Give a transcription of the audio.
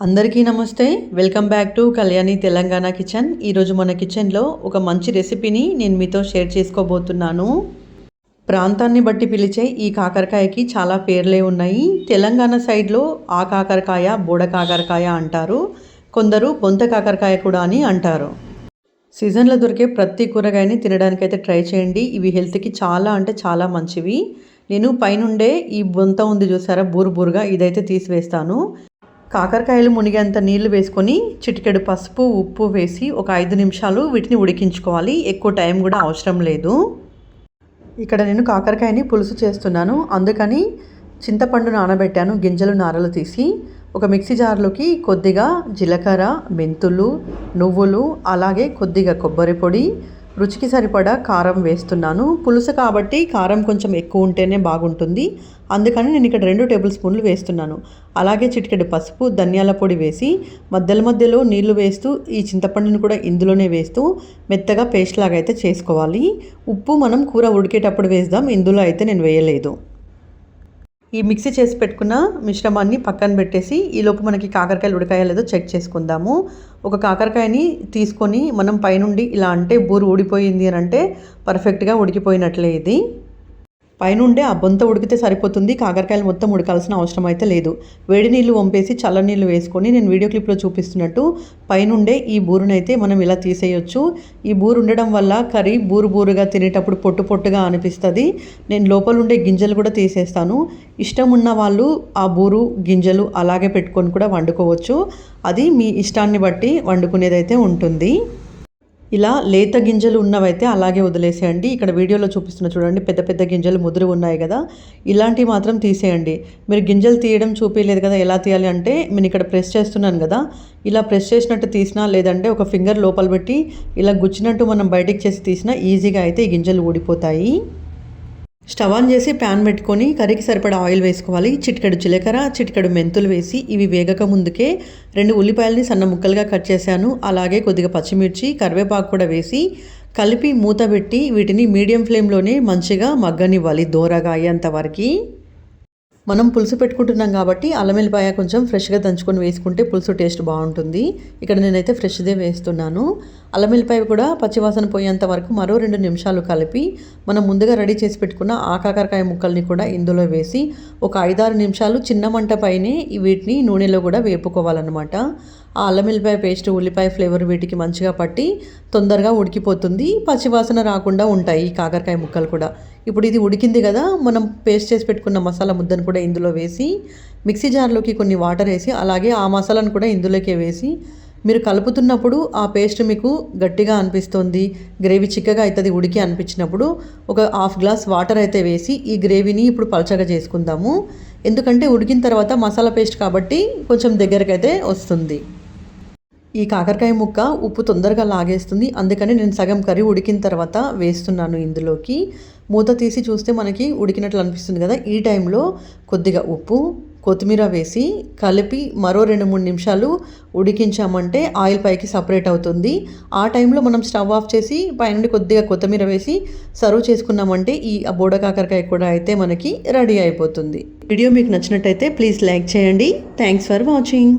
అందరికీ నమస్తే. Welcome back to Kalyani Telangana kitchen. ఈరోజు మన కిచెన్లో ఒక మంచి రెసిపీని నేను మీతో షేర్ చేసుకోబోతున్నాను. ప్రాంతాన్ని బట్టి పిలిచే ఈ కాకరకాయకి చాలా పేర్లే ఉన్నాయి. తెలంగాణ సైడ్లో ఆ కాకరకాయ బూడ కాకరకాయ అంటారు. కొందరు బొంత కాకరకాయ కూడా అని అంటారు. సీజన్లో దొరికే ప్రతి కూరగాయని తినడానికైతే ట్రై చేయండి. ఇవి హెల్త్కి చాలా అంటే చాలా మంచివి. నేను పైనుండే ఈ బొంత ఉంది చూసారా? బూరు బూరుగా ఇదైతే తీసివేస్తాను. కాకరకాయలు మునిగేంత నీళ్ళు వేసుకొని చిటికెడు పసుపు ఉప్పు వేసి ఒక ఐదు నిమిషాలు వీటిని ఉడికించుకోవాలి. ఎక్కువ టైం కూడా అవసరం లేదు. ఇక్కడ నేను కాకరకాయని పులుసు చేస్తున్నాను. అందుకని చింతపండు నానబెట్టాను గింజలు నారలు తీసి. ఒక మిక్సీ జార్లోకి కొద్దిగా జీలకర్ర మెంతులు నువ్వులు అలాగే కొద్దిగా కొబ్బరి పొడి రుచికి సరిపడా కారం వేస్తున్నాను. పులుసు కాబట్టి కారం కొంచెం ఎక్కువ ఉంటేనే బాగుంటుంది. అందుకని నేను ఇక్కడ రెండు టేబుల్ స్పూన్లు వేస్తున్నాను. అలాగే చిటికెడు పసుపు ధనియాల పొడి వేసి మధ్యలో మధ్యలో నీళ్ళు వేస్తూ ఈ చింతపండుని కూడా ఇందులోనే వేస్తూ మెత్తగా పేస్ట్ లాగా అయితే చేసుకోవాలి. ఉప్పు మనం కూర ఉడికేటప్పుడు వేద్దాం. ఇందులో అయితే నేను వేయలేదు. ఈ మిక్సీ చేసి పెట్టుకున్న మిశ్రమాన్ని పక్కన పెట్టేసి ఈలోపు మనకి కాకరకాయలు ఉడకాయో లేదో చెక్ చేసుకుందాము. ఒక కాకరకాయని తీసుకొని మనం పైనుండి ఇలా అంటే బూరు ఊడిపోయింది అని అంటే పర్ఫెక్ట్గా ఉడికిపోయినట్లే ఇది. పైనుండే ఆ బొంత ఉడికితే సరిపోతుంది. కాకరకాయలు మొత్తం ఉడకాల్సిన అవసరం అయితే లేదు. వేడి నీళ్ళు వంపేసి చల్ల నీళ్ళు వేసుకొని నేను వీడియో క్లిప్లో చూపిస్తున్నట్టు పైనుండే ఈ బూరునైతే మనం ఇలా తీసేయొచ్చు. ఈ బూరు ఉండడం వల్ల కర్రీ బూరు బూరుగా తినేటప్పుడు పొట్టు పొట్టుగా అనిపిస్తుంది. నేను లోపల ఉండే గింజలు కూడా తీసేస్తాను. ఇష్టం ఉన్న వాళ్ళు ఆ బూరు గింజలు అలాగే పెట్టుకొని కూడా వండుకోవచ్చు. అది మీ ఇష్టాన్ని బట్టి వండుకునేదైతే ఉంటుంది. ఇలా లేత గింజలు ఉన్నవైతే అలాగే వదిలేసేయండి. ఇక్కడ వీడియోలో చూపిస్తున్న చూడండి పెద్ద పెద్ద గింజలు ముదురు ఉన్నాయి కదా. ఇలాంటివి మాత్రం తీసేయండి. మీరు గింజలు తీయడం చూపించలేదు కదా ఎలా తీయాలి అంటే నేను ఇక్కడ ప్రెస్ చేస్తున్నాను కదా. ఇలా ప్రెస్ చేసినట్టు తీసినా లేదంటే ఒక ఫింగర్ లోపల పెట్టి ఇలా గుచ్చినట్టు మనం బయటికి చేసి తీసినా ఈజీగా అయితే ఈ గింజలు ఊడిపోతాయి. స్టవ్ ఆన్ చేసి ప్యాన్ పెట్టుకొని కర్రీకి సరిపడా ఆయిల్ వేసుకోవాలి. చిటికెడు జీలకర్ర చిటికెడు మెంతులు వేసి ఇవి వేగక ముందుకే రెండు ఉల్లిపాయలని సన్న ముక్కలుగా కట్ చేశాను. అలాగే కొద్దిగా పచ్చిమిర్చి కరివేపాకు కూడా వేసి కలిపి మూత పెట్టి వీటిని మీడియం ఫ్లేమ్లోనే మంచిగా మగ్గనివ్వాలి దోరగా అయ్యేంత వరకు. మనం పులుసు పెట్టుకుంటున్నాం కాబట్టి అల్లం వెల్లిపాయ కొంచెం ఫ్రెష్గా దంచుకొని వేసుకుంటే పులుసు టేస్ట్ బాగుంటుంది. ఇక్కడ నేనైతే ఫ్రెష్దే వేస్తున్నాను. అల్లం వెల్లిపాయ కూడా పచ్చివాసన పోయేంత వరకు మరో రెండు నిమిషాలు కలిపి మనం ముందుగా రెడీ చేసి పెట్టుకున్న ఆ కాకరకాయ ముక్కల్ని కూడా ఇందులో వేసి ఒక ఐదారు నిమిషాలు చిన్న మంట పైనే వీటిని నూనెలో కూడా వేపుకోవాలన్నమాట. ఆ అల్లం వెల్లిపాయ పేస్ట్ ఉల్లిపాయ ఫ్లేవర్ వీటికి మంచిగా పట్టి తొందరగా ఉడికిపోతుంది. పచ్చివాసన రాకుండా ఉంటాయి ఈ కాకరకాయ ముక్కలు కూడా. ఇప్పుడు ఇది ఉడికింది కదా మనం పేస్ట్ చేసి పెట్టుకున్న మసాలా ముద్దను కూడా ఇందులో వేసి మిక్సీ జార్లోకి కొన్ని వాటర్ వేసి అలాగే ఆ మసాలాను కూడా ఇందులోకే వేసి మీరు కలుపుతున్నప్పుడు ఆ పేస్ట్ మీకు గట్టిగా అనిపిస్తుంది గ్రేవీ చిక్కగా అవుతుంది ఉడికి అనిపించినప్పుడు ఒక హాఫ్ గ్లాస్ వాటర్ అయితే వేసి ఈ గ్రేవీని ఇప్పుడు పలచగా చేసుకుందాము. ఎందుకంటే ఉడికిన తర్వాత మసాలా పేస్ట్ కాబట్టి కొంచెం దగ్గరకైతే వస్తుంది. ఈ కాకరకాయ ముక్క ఉప్పు తొందరగా లాగేస్తుంది. అందుకని నేను సగం కర్రీ ఉడికిన తర్వాత వేస్తున్నాను ఇందులోకి. మూత తీసి చూస్తే మనకి ఉడికినట్లు అనిపిస్తుంది కదా. ఈ టైంలో కొద్దిగా ఉప్పు కొత్తిమీర వేసి కలిపి మరో రెండు మూడు నిమిషాలు ఉడికించామంటే ఆయిల్ పైకి సపరేట్ అవుతుంది. ఆ టైంలో మనం స్టవ్ ఆఫ్ చేసి పైనుండి కొద్దిగా కొత్తిమీర వేసి సర్వ్ చేసుకున్నామంటే ఈ బోడ కాకరకాయ కూడా అయితే మనకి రెడీ అయిపోతుంది. వీడియో మీకు నచ్చినట్టయితే ప్లీజ్ లైక్ చేయండి. Thanks for watching.